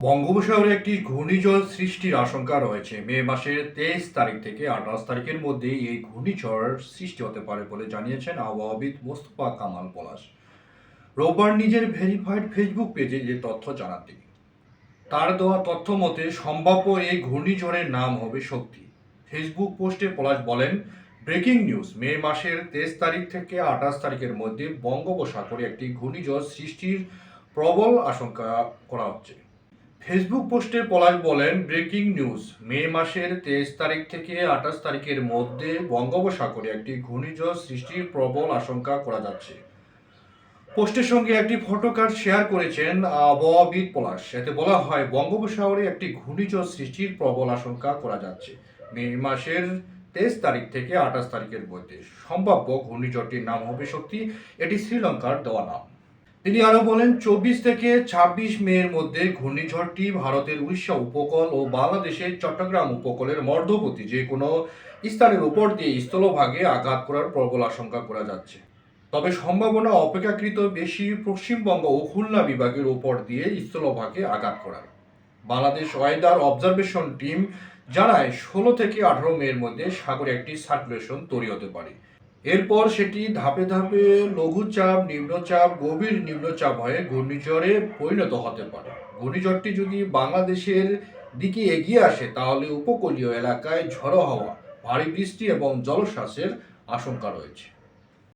বঙ্গোপসাগরে একটি ঘূর্ণিঝড় সৃষ্টির আশঙ্কা রয়েছে। মে মাসের তেইশ তারিখ থেকে আঠাশ তারিখের মধ্যে এই ঘূর্ণিঝড় সৃষ্টি হতে পারে বলে জানিয়েছেন আবহাওয়াবিদ মোস্তফা কামাল পলাশ। রোববার নিজের ভেরিফাইড ফেসবুক পেজে যে তথ্য জানান তিনি। তার দেওয়া তথ্য মতে, সম্ভাব্য এই ঘূর্ণিঝড়ের নাম হবে শক্তি ফেসবুক পোস্টে পলাশ বলেন, ব্রেকিং নিউজ, মে মাসের তেইশ তারিখ থেকে আঠাশ তারিখের মধ্যে বঙ্গোপসাগরে একটি ঘূর্ণিঝড় সৃষ্টির প্রবল আশঙ্কা করা হচ্ছে। ফেসবুক পোস্টে পলাশ বলেন, ব্রেকিং নিউজ, মে মাসের তেইশ তারিখ থেকে আঠাশ তারিখের মধ্যে বঙ্গোপসাগরে একটি ঘূর্ণিঝড় সৃষ্টির প্রবল আশঙ্কা করা যাচ্ছে। পোস্টের সঙ্গে একটি ফটো কার্ড শেয়ার করেছেন আবহাওয়াবিদ পলাশ। এতে বলা হয়, বঙ্গোপসাগরে একটি ঘূর্ণিঝড় সৃষ্টির প্রবল আশঙ্কা করা যাচ্ছে। মে মাসের তেইশ তারিখ থেকে আঠাশ তারিখের মধ্যে সম্ভাব্য ঘূর্ণিঝড়টির নাম হবে শক্তি। এটি শ্রীলঙ্কার দেওয়া নাম। তিনি আরও বলেন, চব্বিশ থেকে ছাব্বিশ মে এর মধ্যে ঘূর্ণিঝড়টি ভারতের উড়িষ্যা উপকূল ও বাংলাদেশের চট্টগ্রাম উপকূলের মধ্যবর্তী যে কোনো স্থানের উপর দিয়ে স্থলভাগে আঘাত করার প্রবল আশঙ্কা করা যাচ্ছে। তবে সম্ভাবনা অপেক্ষাকৃত বেশি পশ্চিমবঙ্গ ও খুলনা বিভাগের উপর দিয়ে স্থলভাগে আঘাত করার। বাংলাদেশ ওয়েদার অবজারভেশন টিম জানায়, ষোলো থেকে আঠারো মে এর মধ্যে সাগরে একটি সার্কুলেশন তৈরি হতে পারে। এরপর সেটি ধাপে ধাপে লঘুচাপ, নিম্নচাপ, গভীর নিম্নচাপ হয়ে ঘূর্ণিঝড়ে পরিণত হতে পারে। ঘূর্ণিঝড়টি যদি বাংলাদেশের দিকে এগিয়ে আসে, তাহলে উপকূলীয় এলাকায় ঝড়ো হওয়া, ভারী বৃষ্টি এবং জলশ্বাসের আশঙ্কা রয়েছে।